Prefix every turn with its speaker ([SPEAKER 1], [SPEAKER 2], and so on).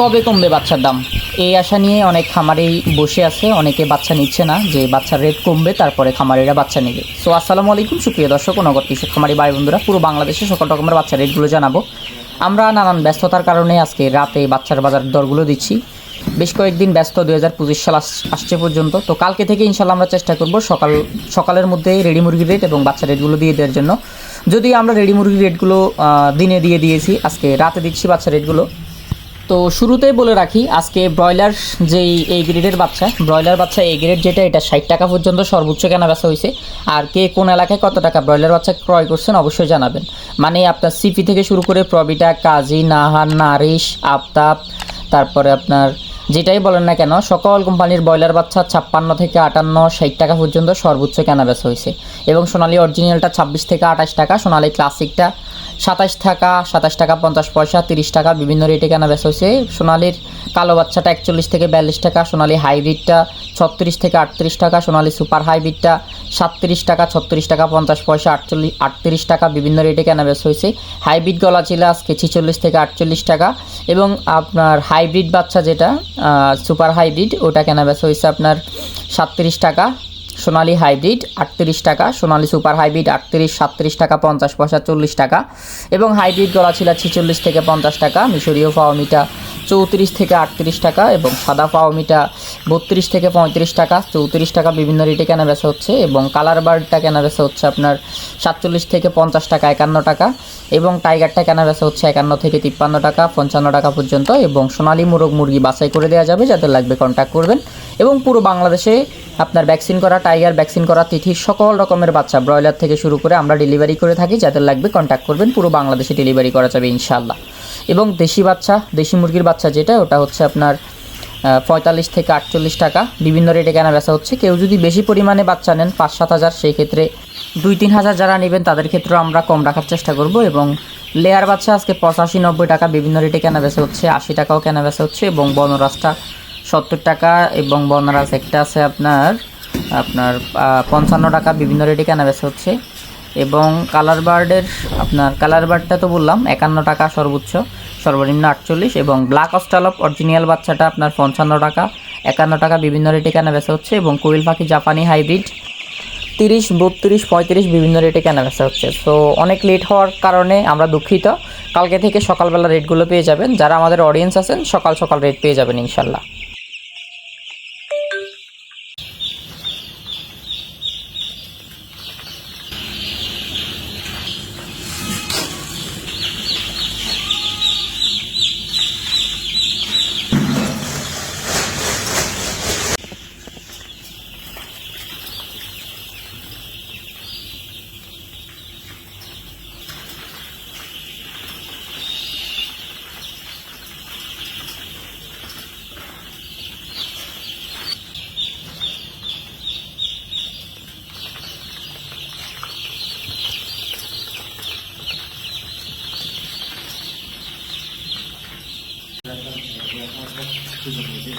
[SPEAKER 1] কবে কমবে বাচ্চার দাম? এই আশা নিয়ে অনেক খামারেই বসে আছে, অনেকে বাচ্চা নিচ্ছে না, যে বাচ্চার রেট কমবে, তারপরে খামারিরা বাচ্চা নেবে। সো আসসালামু আলাইকুম, সুপ্রিয় দর্শক নগর কৃষক খামারি ভাই বন্ধুরা, পুরো বাংলাদেশে সকল রকমের বাচ্চা রেটগুলো জানাব। আমরা নানান ব্যস্ততার কারণে আজকে রাতে বাচ্চার বাজার দরগুলো দিচ্ছি। বেশ কয়েকদিন ব্যস্ত, দুই হাজার পঁচিশ সাল আসছে পর্যন্ত। তো কালকে থেকে ইনশাল্লাহ আমরা চেষ্টা করব সকাল, সকালের মধ্যে রেডি মুরগির রেট এবং বাচ্চা রেটগুলো দিয়ে দেওয়ার জন্য। যদি আমরা রেডি মুরগির রেটগুলো দিনে দিয়ে দিয়েছি, আজকে রাতে দিচ্ছি বাচ্চা রেটগুলো তো শুরুতেই বলে রাখি, আজকে ব্রয়লার যেই এই গ্রেডের বাচ্চা, ব্রয়লার বাচ্চা এই গ্রেড যেটা, এটা ষাট টাকা পর্যন্ত সর্বোচ্চ কেনা বেচা হয়েছে। আর কে কোন এলাকায় কত টাকা ব্রয়লার বাচ্চা ক্রয় করছেন অবশ্যই জানাবেন। মানে আপনার সিপি থেকে শুরু করে প্রবিটা কাজী নাহার নারিশ, আফতাব, তারপরে আপনার যেটাই বলেন না কেন, সকল কোম্পানির ব্রয়লার বাচ্চা ছাপ্পান্ন থেকে আটান্ন, ষাট টাকা পর্যন্ত সর্বোচ্চ কেনা বেচা হয়েছে। এবং সোনালি অরিজিনালটা ছাব্বিশ থেকে আঠাশ টাকা, সোনালি ক্লাসিকটা সাতাশ টাকা সাতাশ টাকা, পঞ্চাশ পয়সা, তিরিশ টাকা, বিভিন্ন রেটে কেনা বেচা হয়েছে। সোনালির কালো বাচ্চাটা একচল্লিশ থেকে বিয়াল্লিশ টাকা, সোনালি হাইব্রিডটা ছত্রিশ থেকে আটত্রিশ টাকা, সোনালি সুপার হাইব্রিডটা সাতত্রিশ টাকা, ছত্রিশ টাকা, পঞ্চাশ পয়সা আটচল্লিশ আটত্রিশ টাকা, বিভিন্ন রেটে কেনা বেচা হয়েছে। হাইব্রিড গলা ছিল আজকে ছিচল্লিশ থেকে আটচল্লিশ টাকা এবং আপনার হাইব্রিড বাচ্চা যেটা সুপার হাইব্রিড, ওটা কেনা বেচা হয়েছে আপনার সাতত্রিশ টাকা সোনালি হাইব্রিড আটত্রিশ টাকা, সোনালী সুপার হাইব্রিড আটত্রিশ, সাতত্রিশ টাকা, পঞ্চাশ পয়সা চল্লিশ টাকা। এবং হাইব্রিড গলা ছিল ছেচল্লিশ থেকে পঞ্চাশ টাকা, মিশরীয় ফাওমিটা চৌত্রিশ থেকে আটত্রিশ টাকা এবং সাদা পাওমিটা বত্রিশ থেকে পঁয়ত্রিশ টাকা। চৌত্রিশ টাকা বিভিন্ন রেটে কেনা বেচা হচ্ছে এবং কালার বার্ডটা কেনা বেচা হচ্ছে আপনার সাতচল্লিশ থেকে পঞ্চাশ টাকা, একান্ন টাকা এবং টাইগারটা কেনা বেচা হচ্ছে একান্ন থেকে তিপ্পান্ন টাকা, পঞ্চান্ন টাকা পর্যন্ত এবং সোনালি মুরগ মুরগি বাছাই করে দেওয়া যাবে, যাদের লাগবে কন্ট্যাক্ট করবেন এবং পুরো বাংলাদেশে আপনার ভ্যাকসিন করা টাইগার ভ্যাকসিন করা তিথির সকল রকমের বাচ্চা ব্রয়লার থেকে শুরু করে আমরা ডেলিভারি করে থাকি, যাদের লাগবে কন্ট্যাক্ট করবেন, পুরো বাংলাদেশে ডেলিভারি করা যাবে ইনশাল্লাহ এবং দেশি বাচ্চা, দেশি মুরগির বাচ্চা যেটা, ওটা হচ্ছে আপনার পঁয়তাল্লিশ থেকে আটচল্লিশ টাকা। বিভিন্ন রেটে কেনা বেচা হচ্ছে। কেউ যদি বেশি পরিমাণে বাচ্চা নেন, পাঁচ সাত হাজার, সেই ক্ষেত্রে দুই তিন হাজার যারা নেবেন, তাদের ক্ষেত্রেও আমরা কম রাখার চেষ্টা করব এবং লেয়ার বাচ্চা আজকে পঁচাশি নব্বই টাকা। বিভিন্ন রেটে কেনা বেচা হচ্ছে, আশি টাকাও কেনা বেচা হচ্ছে এবং বনরাজটা সত্তর টাকা এবং বনরাজ একটা আছে আপনার আপনার পঞ্চান্ন টাকা। বিভিন্ন রেটে কেনা বেচা হচ্ছে। এবং কালার বার্ডের আপনার কালার বার্ডটা তো বললাম, একান্ন টাকা সর্বোচ্চ, সর্বনিম্ন আটচল্লিশ এবং ব্ল্যাক অস্টালপ অরিজিনাল বাচ্চাটা আপনার পঞ্চান্ন টাকা, একান্ন টাকা বিভিন্ন রেটে কেনা বেচা হচ্ছে এবং কোয়েল পাখি জাপানি হাইব্রিড তিরিশ, বত্রিশ, পঁয়ত্রিশ বিভিন্ন রেটে কেনা বেচা হচ্ছে। সো অনেক লেট হওয়ার কারণে আমরা দুঃখিত। কালকে থেকে সকালবেলা রেটগুলো পেয়ে যাবেন। যারা আমাদের অডিয়েন্স আছেন, সকাল সকাল রেট পেয়ে যাবেন ইনশাল্লাহ। 这个没劲